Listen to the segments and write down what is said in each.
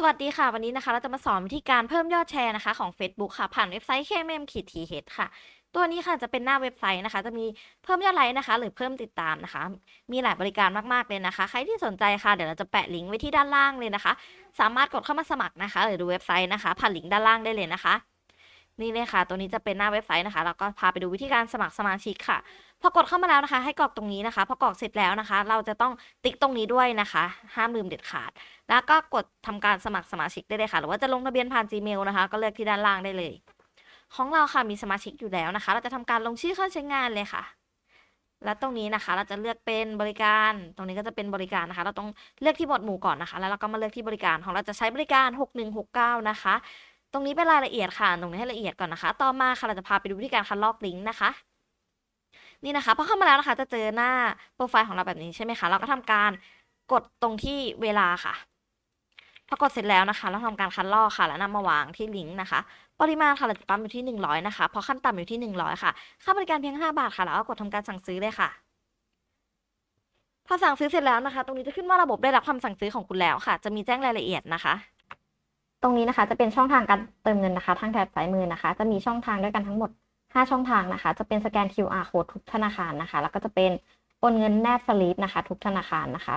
สวัสดีค่ะ วันนี้นะคะเราจะมาสอนวิธีการเพิ่มยอดแชร์นะคะของ Facebook ค่ะ ผ่านเว็บไซต์ KMM ขีด th ค่ะ ตัวนี้ค่ะจะเป็นหน้าเว็บไซต์นะคะ จะมีเพิ่มยอดไลค์นะคะ หรือเพิ่มติดตามนะคะ มีหลายบริการมากๆเลยนะคะ ใครที่สนใจค่ะเดี๋ยวเราจะแปะลิงก์ไว้ที่ด้านล่างเลยนะคะ สามารถกดเข้ามาสมัครนะคะ หรือดูเว็บไซต์นะคะ ผ่านลิงก์ด้านล่างได้เลยนะคะ นี่เลยค่ะ ตัวนี้จะเป็นหน้าเว็บไซต์นะคะ แล้วก็พาไปดูวิธีการสมัครสมาชิกค่ะ พอกดเข้ามาแล้วนะคะ ให้กรอกตรงนี้นะคะ พอกรอกเสร็จแล้วนะคะ เราจะต้องติ๊กตรงนี้ด้วยนะคะ ห้ามลืมเด็ดขาด แล้วก็กดทำการสมัครสมาชิกได้เลยค่ะ หรือว่าจะลงทะเบียนผ่าน Gmail นะคะ ก็เลือกที่ด้านล่างได้เลย ของเราค่ะมีสมาชิกอยู่แล้วนะคะ เราจะทำการลงชื่อเข้าใช้งานเลยค่ะ และตรงนี้นะคะ เราจะเลือกเป็นบริการ ตรงนี้ก็จะเป็นบริการนะคะ เราต้องเลือกที่หมวดหมู่ก่อนนะคะ แล้วเราก็มาเลือกที่บริการ ของเราจะใช้บริการ 6169 นะคะ ตรงนี้เป็นรายละเอียดค่ะ ตรงนี้ให้ละเอียดก่อนนะคะ ต่อมาค่ะเราจะพาไปดูวิธีการคัดลอกลิงก์นะคะ นี่นะคะพอเข้ามาแล้วนะคะ จะเจอหน้าโปรไฟล์ของเราแบบนี้ใช่ไหมคะ เราก็ทำการกดตรงที่เวลาค่ะ พอกดเสร็จแล้วนะคะ เราทำการคัดลอกค่ะ แล้วนำมาวางที่ลิงก์นะคะ ปริมาณค่ะเราจะปั๊มอยู่ที่ 100 นะคะ พอขั้นต่ำอยู่ที่ 100 ค่ะ ค่าบริการเพียง 5 บาทค่ะ แล้วก็กดทำการสั่งซื้อเลยค่ะพอสั่งซื้อเสร็จแล้วนะคะ ตรงนี้จะขึ้นว่าระบบได้รับคำสั่งซื้อของคุณแล้วค่ะ จะมีแจ้งรายละเอียดนะคะ ตรงนี้นะคะ จะเป็นช่องทางการเติมเงินนะคะ ทางแถบซ้ายมือนะคะ จะมีช่องทางด้วยกันทั้งหมด 5 ช่องทางนะคะ จะเป็นสแกน QR code ทุกธนาคารนะคะ แล้วก็จะเป็นโอนเงินแนบสลิปนะคะ ทุกธนาคารนะคะ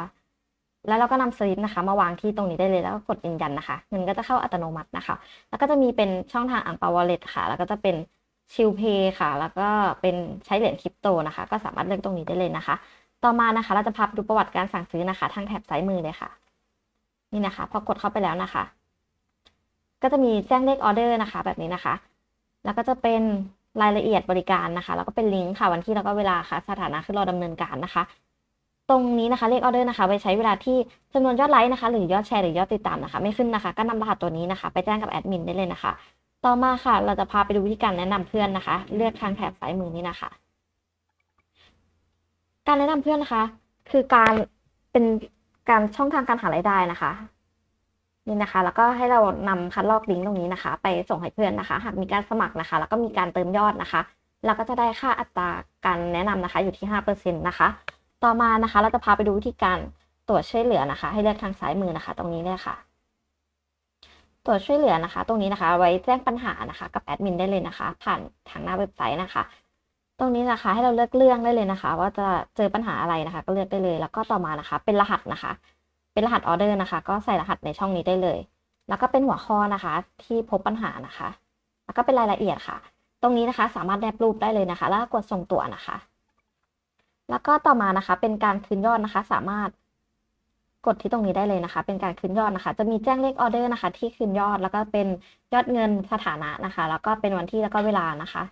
แล้วเราก็นำสลิปนะคะ มาวางที่ตรงนี้ได้เลยแล้วก็กดยืนยันนะคะ เงินก็จะเข้าอัตโนมัตินะคะ แล้วก็จะมีเป็นช่องทางอ่างเปาวอลเล็ตค่ะ แล้วก็จะเป็นชิลเพย์ค่ะ แล้วก็เป็นใช้เหรียญคริปโตนะคะ ก็สามารถเลือกตรงนี้ได้เลยนะคะ ต่อมานะคะ เราจะพาไปดูประวัติการสั่งซื้อนะคะ ทางแถบซ้ายมือเลยค่ะ นี่นะคะ พอกดเข้าไปแล้วนะคะ ก็จะมีแจ้งเลขออเดอร์นะคะ แบบนี้นะคะ แล้วก็จะเป็นรายละเอียดบริการนะคะ แล้วก็เป็นลิงก์ค่ะวันที่แล้วก็เวลาค่ะ สถานะคือรอดำเนินการนะคะ ตรงนี้นะคะเลขออเดอร์นะคะไว้ใช้เวลาที่จำนวนยอดไลค์นะคะ หรือยอดแชร์หรือยอดติดตามนะคะ ไม่ขึ้นนะคะ ก็นำรหัสตัวนี้นะคะ ไปแจ้งกับแอดมินได้เลยนะคะ ต่อมาค่ะ เราจะพาไปดูวิธีการแนะนำเพื่อนนะคะ เลือกทางแถบซ้ายมือนี้นะคะ การแนะนำเพื่อนนะคะ คือการเป็นการช่องทางการหารายได้นะคะ นี่นะคะ แล้วก็ให้เรานำคัดลอกลิงก์ตรงนี้นะคะ ไปส่งให้เพื่อนนะคะ หากมีการสมัครนะคะ แล้วก็มีการเติมยอดนะคะ เราก็จะได้ค่าอัตราการแนะนำนะคะ อยู่ที่ห้าเปอร์เซ็นต์นะคะต่อมานะคะ เราจะพาไปดูวิธีการตรวจช่วยเหลือนะคะ ให้เลือกทางซ้ายมือนะคะ ตรงนี้เลยค่ะตรวจช่วยเหลือนะคะ ตรงนี้นะคะ ไว้แจ้งปัญหานะคะ กับแอดมินได้เลยนะคะ ผ่านทางหน้าเว็บไซต์นะคะ ตรงนี้นะคะ ให้เราเลือกเรื่องได้เลยนะคะ ว่าจะเจอปัญหาอะไรนะคะ ก็เลือกได้เลย แล้วก็ต่อมานะคะ เป็นรหัสนะคะ เป็นรหัสออเดอร์นะคะ ก็ใส่รหัสในช่องนี้ได้เลย แล้วก็เป็นหัวข้อนะคะ ที่พบปัญหานะคะ แล้วก็เป็นรายละเอียดค่ะ ตรงนี้นะคะสามารถแนบรูปได้เลยนะคะ แล้วก็กดส่งตัวนะคะ แล้วก็ต่อมานะคะเป็นการคืนยอดนะคะ สามารถกดที่ตรงนี้ได้เลยนะคะ เป็นการคืนยอดนะคะ จะมีแจ้งเลขออเดอร์นะคะ ที่คืนยอด แล้วก็เป็นยอดเงินสถานะนะคะ แล้วก็เป็นวันที่แล้วก็เวลานะคะ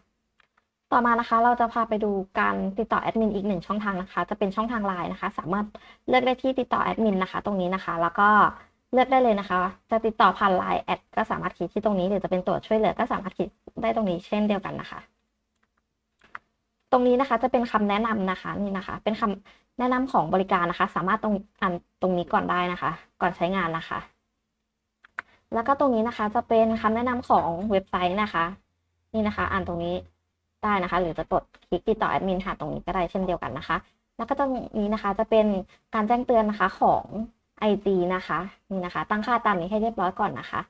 ต่อมานะคะ เราจะพาไปดูการติดต่อแอดมินอีกหนึ่งช่องทางนะคะ จะเป็นช่องทางไลน์นะคะ สามารถเลือกได้ที่ติดต่อแอดมินนะคะ ตรงนี้นะคะ แล้วก็เลือกได้เลยนะคะ จะติดต่อผ่านไลน์แอดก็สามารถคลิกที่ตรงนี้หรือจะเป็นตัวช่วยเหลือก็สามารถคลิกได้ตรงนี้เช่นเดียวกันนะคะ ตรงนี้นะคะจะเป็นคำแนะนำนะคะนี่นะคะ เป็นคำแนะนำของบริการนะคะ สามารถตรงอ่านตรงนี้ก่อนได้นะคะ ก่อนใช้งานนะคะ แล้วก็ตรงนี้นะคะจะเป็นคำแนะนำของเว็บไซต์นะคะ นี่นะคะ อ่านตรงนี้ ได้นะคะ หรือจะกดคลิกติดต่อแอดมินหาตรงนี้ก็ได้เช่นเดียวกันนะคะ แล้วก็ตรงนี้นะคะจะเป็นการแจ้งเตือนนะคะของ IG นะคะนี่นะคะ ตั้งค่าตามนี้ให้เรียบร้อยก่อนนะคะ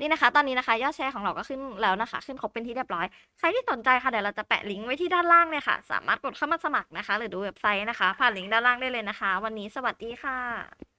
นี่นะคะ ตอนนี้นะคะ ยอดแชร์ของเราก็ขึ้นแล้วนะคะ ขึ้นครบเป็นที่เรียบร้อย ใครที่สนใจค่ะ เดี๋ยวเราจะแปะลิงก์ไว้ที่ด้านล่างเลยค่ะ สามารถกดเข้ามาสมัครนะคะ หรือดูเว็บไซต์นะคะ ผ่านลิงก์ด้านล่างได้เลยนะคะ วันนี้สวัสดีค่ะ